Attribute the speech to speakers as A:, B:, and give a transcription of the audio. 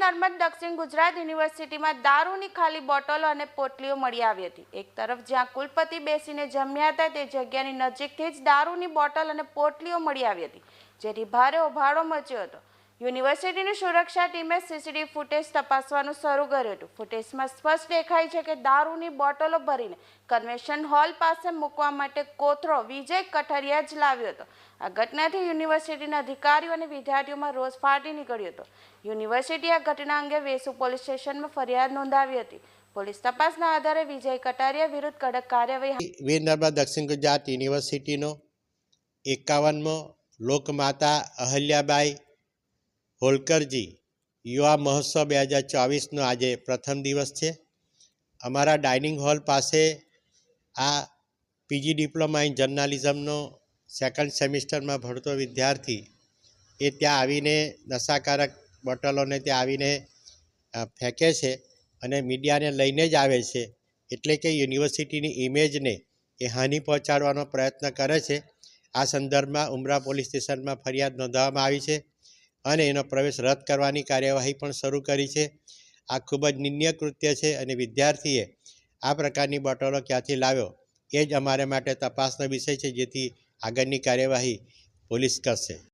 A: દક્ષિણ ગુજરાત યુનિવર્સિટીમાં દારૂની ખાલી બોટલો અને પોટલીઓ મળી આવી હતી. એક તરફ જ્યાં કુલપતિ બેસીને જમ્યા હતા, તે જગ્યાની નજીકથી જ દારૂની બોટલ અને પોટલીઓ મળી આવી હતી, જેથી ભારે ઉભાડો મચ્યો હતો. યુનિવર્સિટીની સુરક્ષા ટીમે સીસીટીવી ફૂટેજ તપાસવાનું શરૂ કર્યું હતું. ફૂટેજમાં સ્પષ્ટ દેખાય છે કે દારૂની બોટલો ભરીને કન્વેન્શન હોલ પાસે મૂકવા માટે કોથરો વિજય કઠરિયા જ લાવ્યો હતો. આ ઘટનાથી યુનિવર્સિટીના અધિકારીઓ અને વિદ્યાર્થીઓમાં રોષ ફાટી નીકળ્યો હતો. યુનિવર્સિટી આ ઘટના અંગે વેસુ પોલીસ સ્ટેશનમાં ફરિયાદ નોંધાવી હતી. પોલીસ તપાસના આધારે વિજય કટારિયા વિરુદ્ધ કડક કાર્યવાહી
B: વીર નર્મદા દક્ષિણ ગુજરાત યુનિવર્સિટીનો એકાવનમો લોકમાતા અહલ્યાબાઈ હોલકરજી, યુવા મહોત્સવ બે હજાર ચોવીસનો આજે પ્રથમ દિવસ છે. અમારા ડાઇનિંગ હોલ પાસે આ પીજી ડિપ્લોમા ઇન જર્નાલિઝમનો સેકન્ડ સેમિસ્ટરમાં ભણતો વિદ્યાર્થી એ ત્યાં આવીને નશાકારક બોટલોને ત્યાં આવીને ફેંકે છે અને મીડિયાને લઈને જ આવે છે. એટલે કે યુનિવર્સિટીની ઇમેજને એ હાનિ પહોંચાડવાનો પ્રયત્ન કરે છે. આ સંદર્ભમાં ઉમરા પોલીસ સ્ટેશનમાં ફરિયાદ નોંધવામાં આવી છે. અને એનો પ્રવેશ રદ કરવાની કાર્યવાહી પણ શરૂ કરી છે. આ ખૂબ જ નિંદ્ય કૃત્ય છે અને વિદ્યાર્થીએ આ પ્રકારની બોટલો ક્યાંથી લાવ્યો એ જ અમારે માટે તપાસનો વિષય છે, જેથી આગળની કાર્યવાહી પોલીસ કરશે.